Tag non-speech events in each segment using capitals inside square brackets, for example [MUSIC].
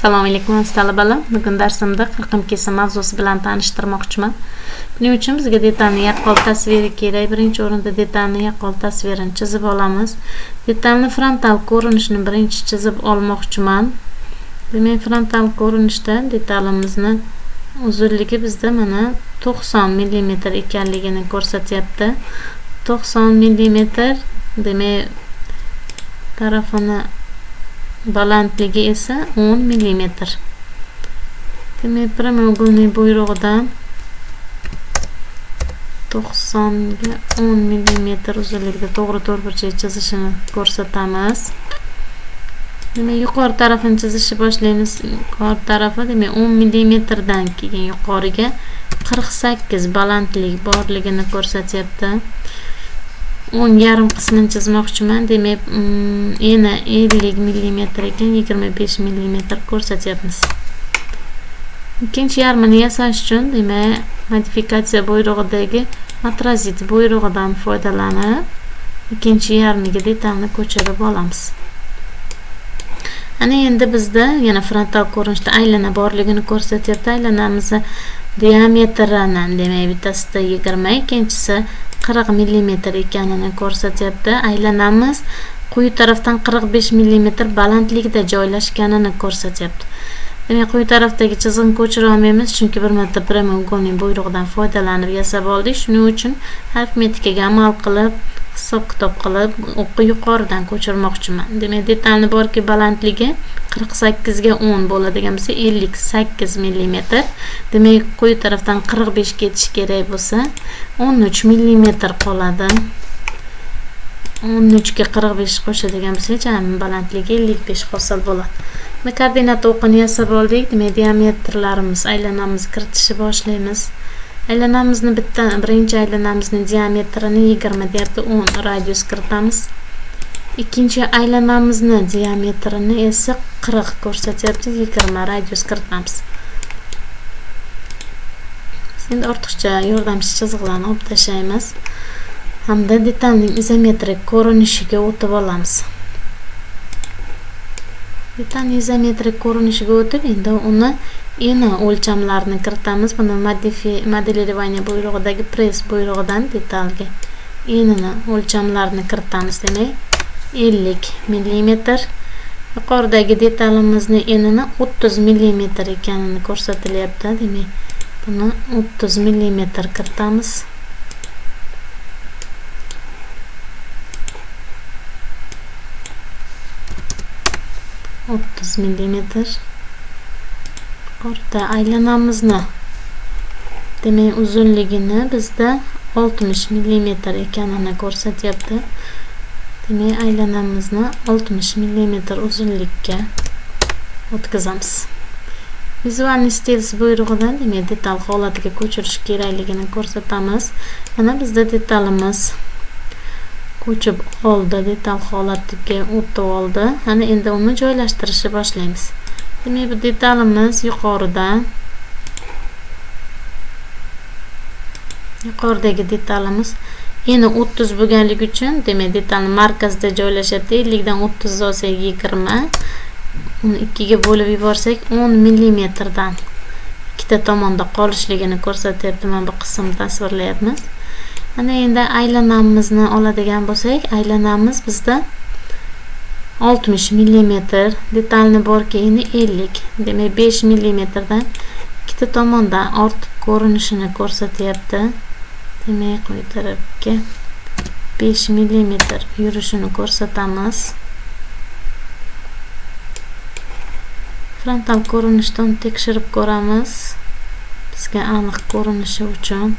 assalomu alaykum aziz talabalar. Bugun darsimda qirqim kesim mavzusi bilan tanishtirmoqchiman. Buning uchun bizga detalni yaqqol tasviri kerak. Birinchi o'rinda detalni yaqqol tasvirini chizib olamiz. Detalni frontal ko'rinishini birinchi chizib olmoqchiman. Demak frontal ko'rinishda detalimizni uzunligi bizda mana to'qson millimetr ekanligini ko'rsatyapti. To'qson millimetr demak tarafini balandligi esa 10 mm. Demak, прямоугольный buyrug'idan 90 ga 10 mm uzunligida to'g'ri to'rtburchak chizishini ko'rsatamiz. Demak, yuqori tarafini chizishni boshlaymiz. Yuqori tarafi demak 10 mm dan keyin yuqoriga 48 balandlik borligini ko'rsatyapti. O'n yarim qismini chizmoqchiman. Demak mm, eni ellik millimetr ekan yigirma besh millimetr ko'rsatyapmiz. Ikkinchi yarmini yasash uchun demak modifikatsiya buyrug'idagi matrazit buyrug'idan foydalanib ikkinchi yarmiga detalni ko'chirib olamiz. Ana endi bizda yana frontal ko'rinishda aylana borligini ko'rsatyapti. Aylanamizni diametrini demak bittasida yigirma ikkinchisi qirq millimetr ekanini ko'rsatyapti. Aylanamiz. Quyi tarafdan qirq besh millimetr balandlikda joylashganini ko'rsatyapti. Demak quyi tarafdagi chizig'ini ko'chira olmaymiz chunki bir marta прямоугольный buyrug'idan foydalanib yasab oldik. Shuning uchun arifmetikaga amal qilib hisob kitob qilib o'qi yuqoridan ko'chirmoqchiman. Demak detalni borki balandligi qirq sakkizga o'n bo'ladigan bo'lsa ellik sakkiz millimetr demak quyi tarafdan qirq besh ketish kerak bo'lsa o'n uch millimetr qoladi. o'n uchga qirq besh qo'shadigan bo'lsak jami balandligi ellik besh hosil bo'ladi. Demak koordinata o'qini yasab oldik. Demak diametrlarimiz aylanamiz kiritishni boshlaymiz. Aylanamizni bitta birinchi aylanamizni diametrini yigirma deyapti o'n radius kiritamiz ikkinchi aylanamizni diametrini esa qirq ko'rsatyapti yigirma radius kiritamiz endi ortiqcha yordamchi chiziqlarni olib tashlaymiz hamda detalning izometrik ko'rinishiga o'tib olamiz detalni metr ko'rinishiga o'tib endi uni eni o'lchamlarini kiritamiz. Buni modelирование buyrug'idagi press buyrug'idan detalga enini o'lchamlarini kiritamiz demak 50 mm. yuqoridagi detalimizni enini 30 mm ekanini ko'rsatilyapti. Demak buni 30 mm kiritamiz. O'ttiz millimetr orta aylanamizni demak uzunligini bizda 60 millimetr ekanini ko'rsatyapti demak aylanamizni 60 millimetr uzunlikka o'tkazamiz vizualniy stils buyrug'idan demak detal holatiga ko'chirish kerakligini ko'rsatamiz mana bizda detalimiz ko'chib oldi detal holatiga o'tib oldi. Ana endi uni joylashtirishni boshlaymiz. Demak bu detalimiz yuqoridan yuqoridagi detalimiz eni o'ttiz bo'lganligi uchun demak detalni markazida joylashyapti. Ellikdan o'ttizni olsak yigirma uni ikkiga bo'lib yuborsak o'n millimetrdan ikkita tomonda qolishligini ko'rsatyapti. Mana bu qismni tasvirlayapmiz. Ana endi aylanamizni oladigan bo'lsak aylanamiz bizda 60 mm detalni borki endi 50 demak 5 mm dan ikkita tomondan ortib ko'rinishini ko'rsatyapti. Demak quyi tarafga 5 mm yurishini ko'rsatamiz. Frontal ko'rinishdan tekshirib ko'ramiz. Bizga aniq ko'rinishi uchun.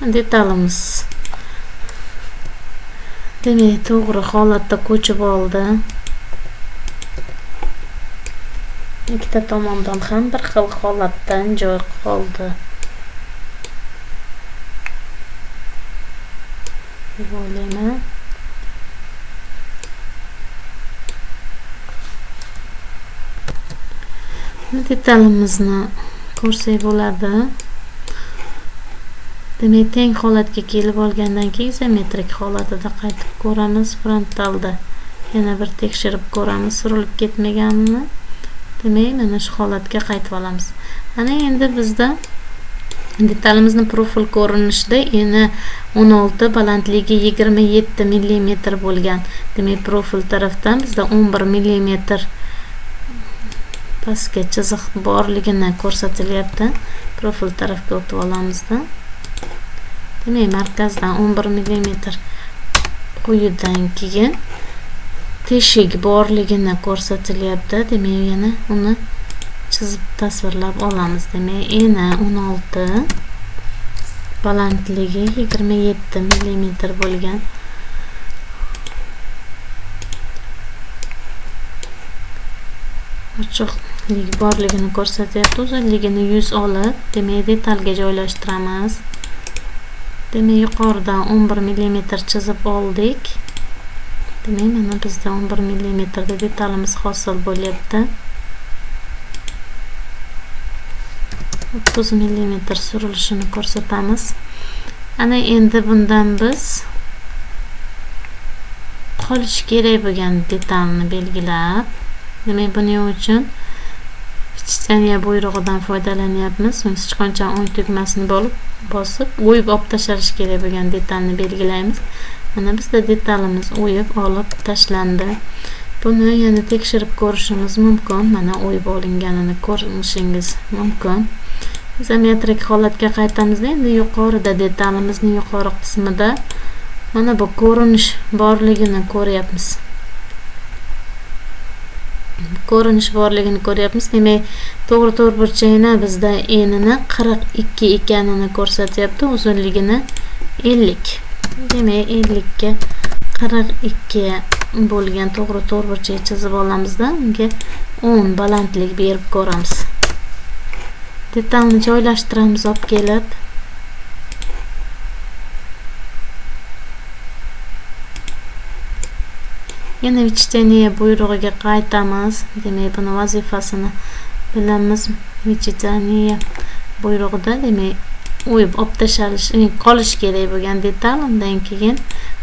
Detalimiz. Demak to'g'ri holatda ko'chib oldi. Ikkita tomondan ham bir xil holatdan joy qoldi. Deb o'ylayman. Detalimizni ko'rsak bo'ladi. Demak teng holatga kelib olgandan keyin izometrik holatida qaytib ko'ramiz frontalda yana bir tekshirib ko'ramiz surilib ketmaganini. Demak mana shu holatga qaytib olamiz. Ana endi bizda detalimizni profil ko'rinishida eni 16 balandligi 27 millimetr bo'lgan. Demak profil tarafdan bizda 11 millimetr pastga chiziq borligini ko'rsatilyapti. Profil tarafga o'tib olamizda. Demak markazdan 11 millimetr quyidan keyin teshik borligini ko'rsatilyapti demak yana uni chizib tasvirlab olamiz. Demak eni 16 balandligi 27 millimetr bo'lgan. Ochiqlik borligini ko'rsatyapti uzunligini 100 olib demak detalga joylashtiramiz. Demak yuqoridan 11 millimetr chizib oldik. Demak mana bizda 11 millimetrda detalimiz hosil bo'lyapti. 30 millimetr surilishini ko'rsatamiz. Ana endi bundan biz qolishi kerak bo'lgan detalni belgilab. Demak buning uchun pichitaniya buyrug'idan foydalanyapmiz. Sichqoncha o'ng tugmasini bo'lib bosib o'yib olib tashlash kerak bo'lgan detalni belgilaymiz. Mana bizda detalimiz o'yib olib tashlandi. Buni yana tekshirib ko'rishimiz mumkin. Mana o'yib olinganini ko'rishingiz mumkin. Izometrik holatga qaytamizda endi yuqorida detalimizning yuqori qismida. Mana bu ko'rinish borligini ko'ryapmiz. Ko'rinish borligini ko'ryapmiz. Demak to'g'ri to'rtburchakni bizda enini qirq ikki ekanini ko'rsatyapti uzunligini ellik. Demak ellikka qirq ikki bo'lgan to'g'ri to'rtburchak chizib olamizda unga o'n balandlik berib ko'ramiz. Detalni joylashtiramiz olib kelib. Yana vычисление buyrug'iga qaytamiz? Demak buni vazifasini bilamiz. Vычисление buyrug'ida? Demak o'yib olib tashlanish e, qolishi kerak bo'lgan detal undan keyin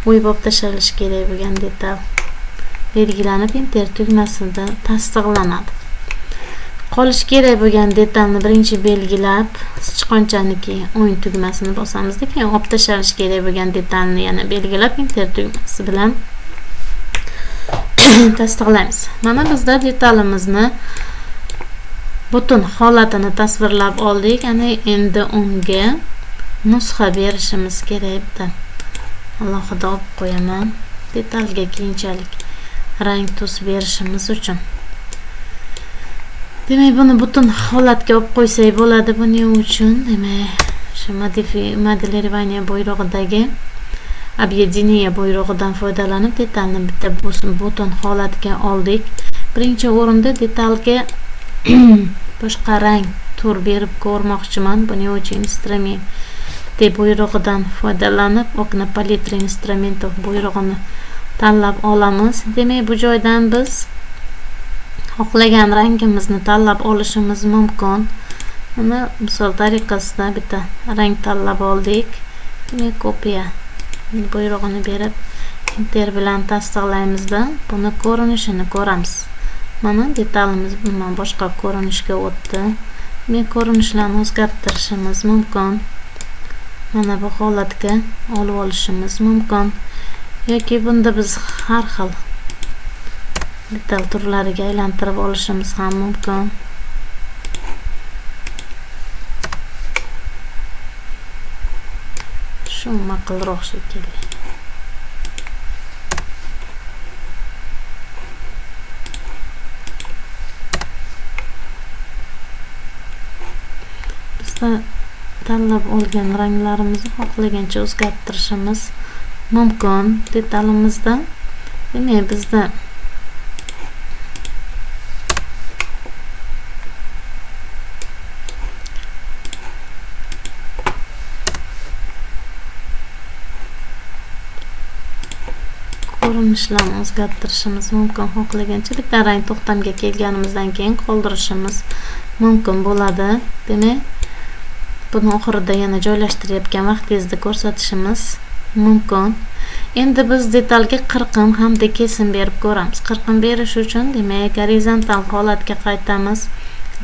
o'yib olib tashlanishi kerak bo'lgan detal. Belgilanib enter tugmasida tasdiqlanadi. Qolishi kerak bo'lgan detalni birinchi belgilab sichqonchaniki o'yin tugmasini bosamizda keyin olib tashlanishi kerak bo'lgan detalni yana belgilab enter tugmasi bilan [COUGHS] tasdiqlaymiz. Mana bizda detalimizni butun holatini tasvirlab oldik. Ana endi unga nusxa berishimiz kerak bitta alohida olib qo'yaman. Detalga keyinchalik rang tus berishimiz uchun. Demak buni butun holatga olib qo'ysak bo'ladi. Buning uchun demak o'sha modelирование buyrug'idagi объединение buyrug'idan foydalanib detalni bitta buton holatiga oldik. Birinchi o'rinda detalga [CLEARS THROAT] boshqa rang tur berib ko'rmoqchiman. Buning uchun instrument deb buyrug'idan foydalanib okna palitra instrumentov buyrug'ini tanlab olamiz. Demak bu joydan biz xohlagan rangimizni tanlab olishimiz mumkin. Mana misol tariqasida bitta rang tanlab oldik. Demak kopiya buyrug'ini berib enter bilan tasdiqlaymizda buni ko'rinishini ko'ramiz. Mana detalimiz bundan boshqa ko'rinishga o'tdi. Men ko'rinishlarni o'zgartirishimiz mumkin. Mana bu holatga olib olishimiz mumkin. Yoki bunda biz har xil detal turlariga aylantirib olishimiz ham mumkin. Ma'qulroq shekilli bizda tanlab olgan ranglarimizni xohlagancha o'zgartirishimiz mumkin detalimizda demak bizda ko'rinishlarni o'zgartirishimiz mumkin. Xohlagancha bitta rang to'xtamga kelganimizdan keyin qoldirishimiz mumkin bo'ladi. Demak buni oxirida yana joylashtirayotgan vaqtingizda ko'rsatishimiz mumkin. Endi biz detalga qirqim hamda kesim berib ko'ramiz. Qirqim berish uchun demak gorizontal holatga qaytamiz.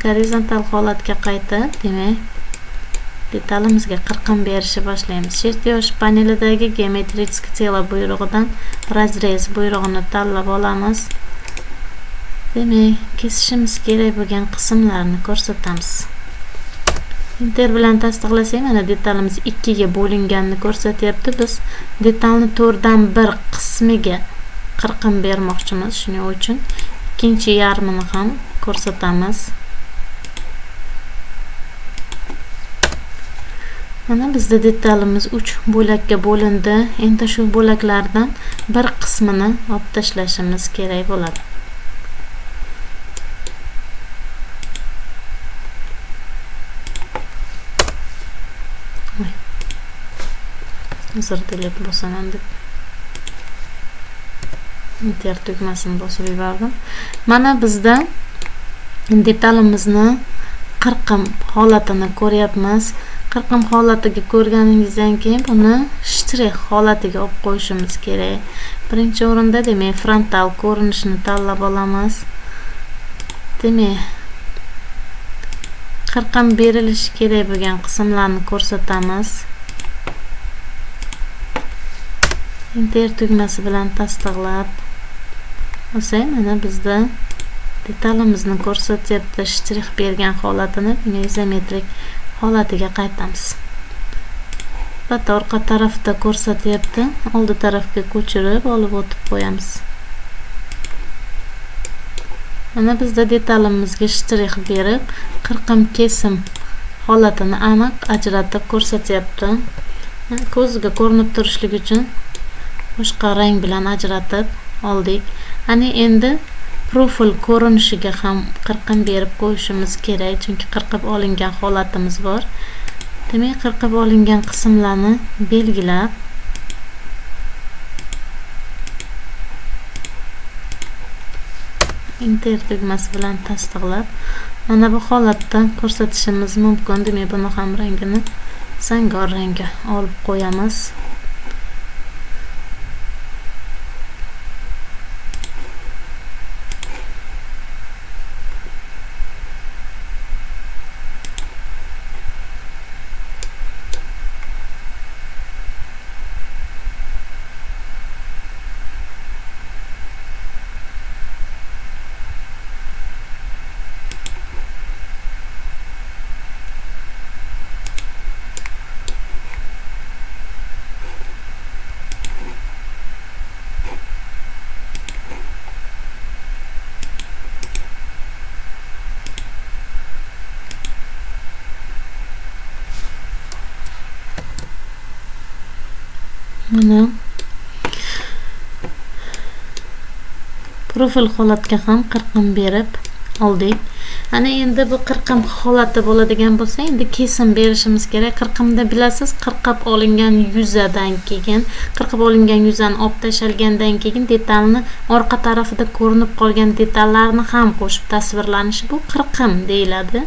Gorizontal holatga qaytib demak detalimizga qirqim berishni boshlaymiz. Shift yosh panelidagi geometrический telo buyrug'idan razrez buyrug'ini tanlab olamiz. Demak kesishimiz kerak bo'lgan qismlarni ko'rsatamiz. Enter bilan tasdiqlasak mana detalimiz ikkiga bo'linganini ko'rsatyapti. Biz detalni to'rtdan bir qismiga qirqim bermoqchimiz shuning uchun. Ikkinchi yarmini ham ko'rsatamiz. Mana bizda detalimiz uch bo'lakka bo'lindi. Endi shu bo'laklardan bir qismini olib tashlashimiz kerak bo'ladi. Uzr delete bosaman deb. Enter tugmasini bosib yubordim. Mana bizda detalimizni qirqim holatini ko'ryapmiz. Qirqim holatiga ko'rganingizdan keyin buni shtrix holatiga olib qo'yishimiz kerak. Birinchi o'rinda demak frontal ko'rinishni tanlab olamiz. Demak qirqim berilishi kerak bo'lgan qismlarni ko'rsatamiz. Enter tugmasi bilan tasdiqlab olsak mana bizda detalimizni ko'rsatyapti. Shtrix bergan holatini izometrik holatiga qaytamiz. Albatta orqa tarafda ko'rsatyapti oldi tarafga ko'chirib olib o'tib qo'yamiz. Mana bizda detalimizga shtrix berib qirqim kesim holatini aniq ajratib ko'rsatyapti. Ko'zga ko'rinib turishligi uchun boshqa rang bilan ajratib oldik. Ana endi profil ko'rinishiga ham qirqim berib qo'yishimiz kerak chunki qirqib olingan holatimiz bor. Demak qirqib olingan qismlarni belgilab enter tugmasi bilan tasdiqlab mana bu holatda ko'rsatishimiz mumkin. Demak buni ham rangini zangor rangga olib qo'yamiz. Mana. Profil holatga ham qirqim berib oldik. Ana endi bu qirqim holati bo'ladigan bo'lsa endi kesim berishimiz kerak. Qirqimda bilasiz qirqib olingan yuzadan keyin qirqib olingan yuzani olib tashlagandan keyin detalni orqa tarafida ko'rinib qolgan detallarni ham qo'shib tasvirlanishi bu qirqim deyiladi.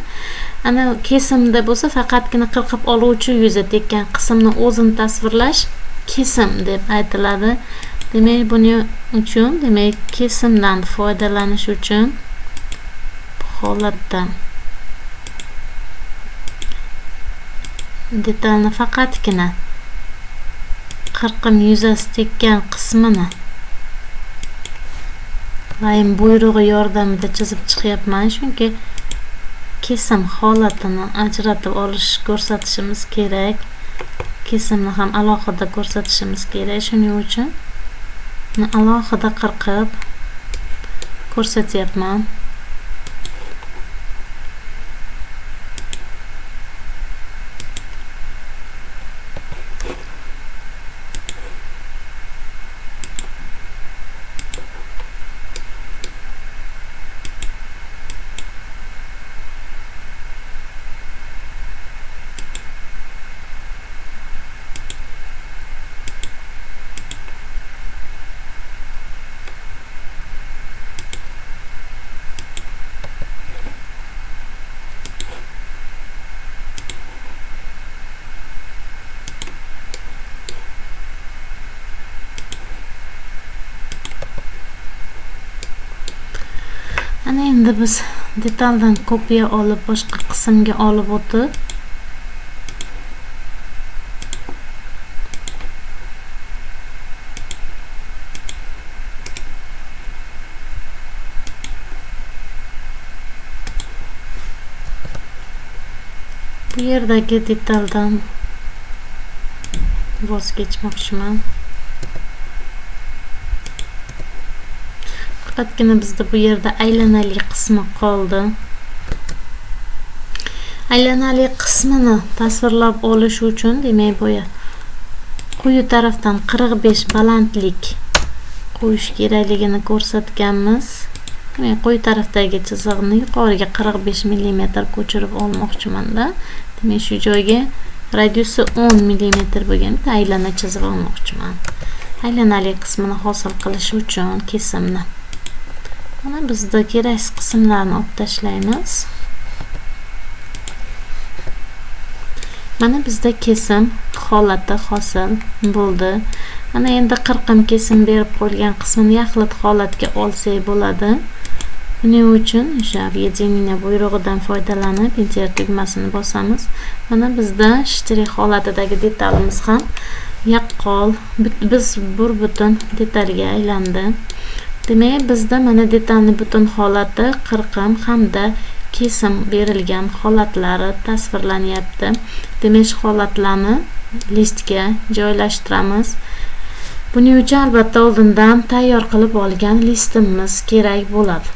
Ana kesimda bo'lsa faqatgina qirqib oluvchi yuza tekkan qismni o'zini tasvirlash kesim deb aytiladi. Demak buning uchun demak kesimdan foydalanish uchun bu holatda detalni faqatgina qirqim yuzasi tekkan qismini laym buyrug'i yordamida chizib chiqyapman. Chunki kesim holatini ajratib olish ko'rsatishimiz kerak. Kesimni ham alohida ko'rsatishimiz kerak. Shuning uchun alohida qirqib ko'rsatyapman. Endi biz detaldan kopiya olib boshqa qismga olib o'tib bu yerdagi detaldan voz kechmoqchiman. Faqatgina bizda bu yerda aylanali qismi qoldi. Aylanali qismini tasvirlab olish uchun demak bu quyi tarafdan 45 balandlik qo'yish kerakligini ko'rsatganmiz. Demak quyi tarafdagi chiziqni yuqoriga 45 mm ko'chirib olmoqchimanda. Demak shu joyga radiusi 10 mm bo'lgan bitta aylana chizib olmoqchiman. Aylanali qismini hosil qilish uchun kesimni mana bizda keraksiz qismlarni olib tashlaymiz. Mana bizda kesim holati hosil bo'ldi. Mana endi qirqim kesim berib qo'yilgan qismini yaxlit holatga olsak bo'ladi. Buning uchun o'sha объединение buyrug'idan foydalanib enter tugmasini bosamiz. Mana bizda shtrix holatidagi detalimiz ham yaqqol. Biz bir butun detalga aylandi. Demak bizda mana detalni butun holati qirqim hamda kesim berilgan holatlari tasvirlanyapti. Demak shu holatlarni listga joylashtiramiz. Buning uchun albatta oldindan tayyor qilib olgan listimiz kerak bo'ladi.